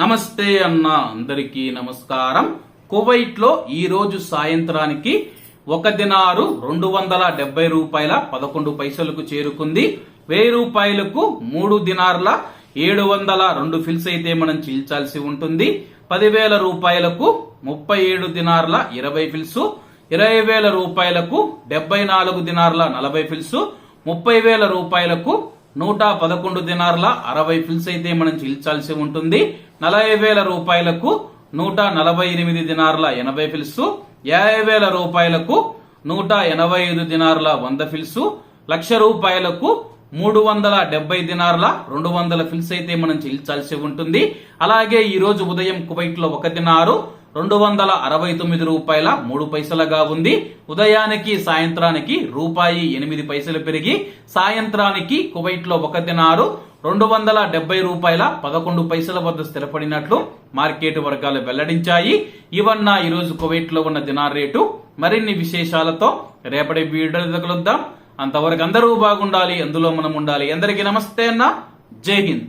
నమస్తే అన్న అందరికీ నమస్కారం. కువైట్లో ఈ రోజు సాయంత్రానికి ఒక దినారు రెండు వందల డెబ్బై రూపాయల పదకొండు పైసలకు చేరుకుంది. వెయ్యి రూపాయలకు మూడు దినార్ల ఏడు వందల రెండు ఫిల్స్ అయితే మనం చీల్చాల్సి ఉంటుంది. పదివేల రూపాయలకు ముప్పై ఏడు దినార్ల ఇరవై ఫిల్స్ ఇరవై వేల రూపాయలకు డెబ్బై నాలుగు దినార్ల నలభై ఫిల్స్ ముప్పై వేల రూపాయలకు నూట పదకొండు దినార్ల అరవై ఫిల్స్ అయితే మనం చెల్లించాల్సి ఉంటుంది. నలభై వేల రూపాయలకు నూట నలభై ఎనిమిది దినార్ల ఎనభై ఫిల్స్ యాభై వేల రూపాయలకు నూట ఎనభై ఐదు దినార్ల వంద ఫిల్స్ లక్ష రూపాయలకు మూడు వందల డెబ్బై దినార్ల రెండు వందల ఫిల్స్ అయితే మనం చెల్లించాల్సి ఉంటుంది. అలాగే ఈ రోజు ఉదయం కువైట్లో ఒక దినారు రెండు వందల అరవై తొమ్మిది రూపాయల మూడు పైసలుగా ఉంది. ఉదయానికి సాయంత్రానికి రూపాయి ఎనిమిది పైసలు పెరిగి సాయంత్రానికి కువైట్లో ఒక దినారు రెండు వందల డెబ్బై రూపాయల పదకొండు పైసల వద్ద స్థిరపడినట్లు మార్కెట్ వర్గాలు వెల్లడించాయి. ఇవన్న ఈరోజు కువైట్లో ఉన్న దినార్ రేటు. మరిన్ని విశేషాలతో రేపటి వీడియో కలుద్దాం అంతవరకు అందరూ బాగుండాలి అందులో మనం ఉండాలి. అందరికీ నమస్తే అన్న. జై హింద్.